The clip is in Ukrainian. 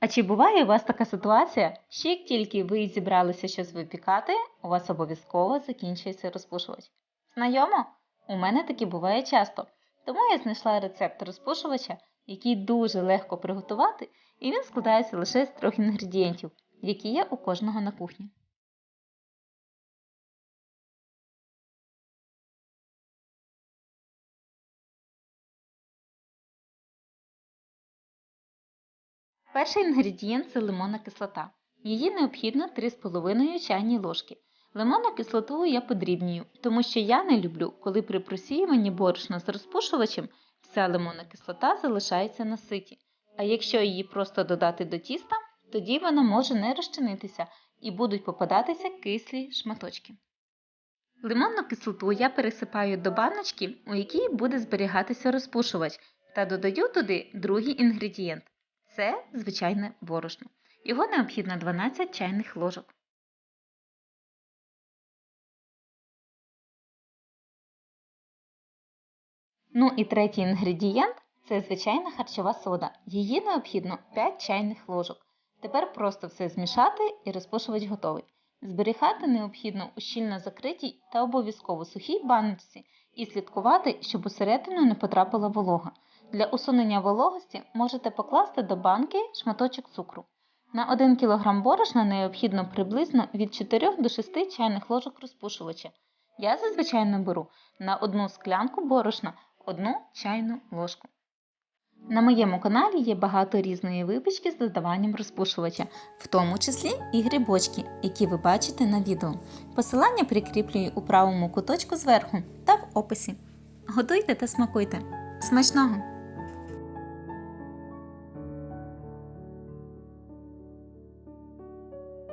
А чи буває у вас така ситуація, що як тільки ви зібралися щось випікати, у вас обов'язково закінчується розпушувач? Знайомо? У мене таке буває часто. Тому я знайшла рецепт розпушувача, який дуже легко приготувати, і він складається лише з трьох інгредієнтів, які є у кожного на кухні. Перший інгредієнт це лимонна кислота. Її необхідно 3,5 чайні ложки. Лимонну кислоту я подрібнюю, тому що я не люблю, коли при просіюванні борошна з розпушувачем вся лимонна кислота залишається на ситі. А якщо її просто додати до тіста, тоді вона може не розчинитися і будуть попадатися кислі шматочки. Лимонну кислоту я пересипаю до баночки, у якій буде зберігатися розпушувач, та додаю туди другий інгредієнт це звичайне борошно. Його необхідно 12 чайних ложок. Ну і третій інгредієнт це звичайна харчова сода. Її необхідно 5 чайних ложок. Тепер просто все змішати і розпушувач готовий. Зберігати необхідно у щільно закритій та обов'язково сухій баночці і слідкувати, щоб усередину не потрапила волога. Для усунення вологості можете покласти до банки шматочок цукру. На 1 кг борошна необхідно приблизно від 4 до 6 чайних ложок розпушувача. Я зазвичай наберу на одну склянку борошна 1 чайну ложку. На моєму каналі є багато різної випічки з додаванням розпушувача, в тому числі і грибочки, які ви бачите на відео. Посилання прикріплюю у правому куточку зверху та в описі. Готуйте та смакуйте! Смачного!